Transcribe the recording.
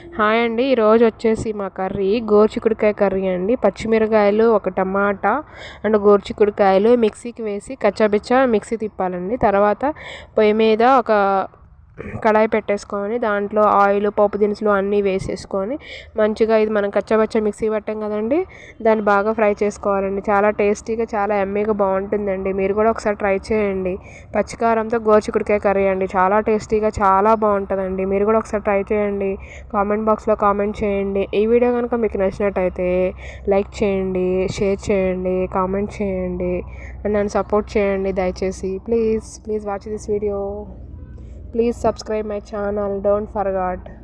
Hi అండి ఈరోజు వచ్చేసి మా కర్రీ గోర్చికుడికాయ కర్రీ అండి. పచ్చిమిరకాయలు ఒక టమాటా అండ్ గోర్చికుడికాయలు మిక్సీకి వేసి కచ్చాబిచ్చా మిక్సీ తిప్పాలండి. తర్వాత పొయ్యి మీద ఒక కడాయి పెట్టేసుకొని దాంట్లో ఆయిల్ పోపు దినుసులు అన్నీ వేసేసుకొని మంచిగా ఇది మనం కచ్చాబచ్చా మిక్సీ పట్టాం కదండి దాన్ని బాగా ఫ్రై చేసుకోవాలండి. చాలా టేస్టీగా చాలా ఎమ్మీగా బాగుంటుందండి. మీరు కూడా ఒకసారి ట్రై చేయండి. పచ్చికారంతో గోచికుడికాయ కర్రీ అండి. చాలా టేస్టీగా చాలా బాగుంటుందండి. మీరు కూడా ఒకసారి ట్రై చేయండి. కామెంట్ బాక్స్లో కామెంట్ చేయండి. ఈ వీడియో కనుక మీకు నచ్చినట్టయితే లైక్ చేయండి షేర్ చేయండి కామెంట్ చేయండి. అండ్ నన్ను సపోర్ట్ చేయండి దయచేసి. Please please watch this video. Please subscribe my channel. Don't forget.